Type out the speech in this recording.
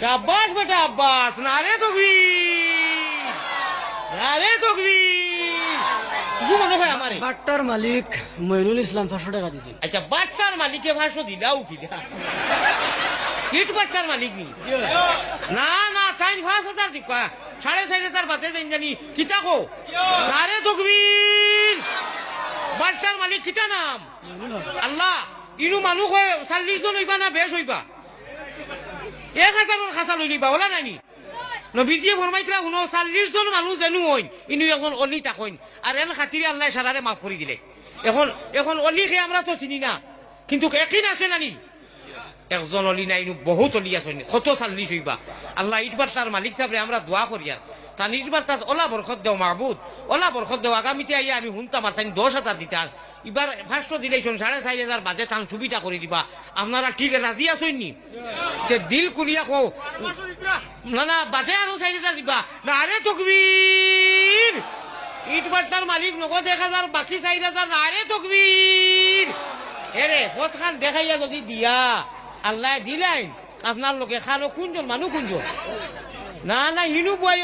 শাবাস বেটা আব্বাস নারে তকবীর নারে তকবীর কি মনে হয় আমারে বাট্টার মালিক মইনুল ইসলাম পাঁচশো টাকা দিয়েছেন আচ্ছা বাচ্চার মালিকে ভাষ্য দিলাও কিনা ইট বাচ্চার মালিক নি? না না তাই পাঁচ হাজার দিবা সাড়ে চার হাজার বাদে দেন জানি। কিতা কো? নারে তকবীর বাচ্চার মালিক কিতা নাম? আল্লাহ ইনু মানুষ হয় চাল্লিশ জন হইবা না বেশ হইবা? এক হাজারের খাঁচা লই নিবা ওলা নানি। নবীজিয়ে ফরমাইছিলা শুনো চাল্লিশ জন মানুষ যেন হইন ইনু এখন অলি তাকইন আর এন খাতিরে আল্লাহ সারারে মাফ করে দিলে। এখন এখন অলিকে আমরা তো চিনি না। কিন্তু একদিন আছে নানি। একজন অলি নাই, বহুত অলি আছে কত চাল্লিশ হইবা আল্লাহ ইটবার তার মালিক সাহেবরে আমরা দোয়া করিয়া তার ইটবার তার ওলা বরখত দেও মাহবুদ। ওলা বরখত দেও আগামীতে আইয়া আমি শুনতাম আর তাই দশ হাজার দিতাম এবার ফার্স্ট দিলেছেন সাড়ে চারি হাজার বাদে তান সুবিধা করে দিবা। আপনারা ঠিক রাজি আছেন নি? যে দিল কুলিয়া কো না না বাদে আরও চারি হাজার দিবা। না আরে তকবীর ইট বার্তার মালিক নগদ এক হাজার বাকি চারি হাজার না আরে তকবীর এরে পথ খান দেখাইয়া যদি দিয়া। আল্লাহ দিলাইন আপনার লোকে খালো কোনজন মানুষ কোনজন না না হিনু বয়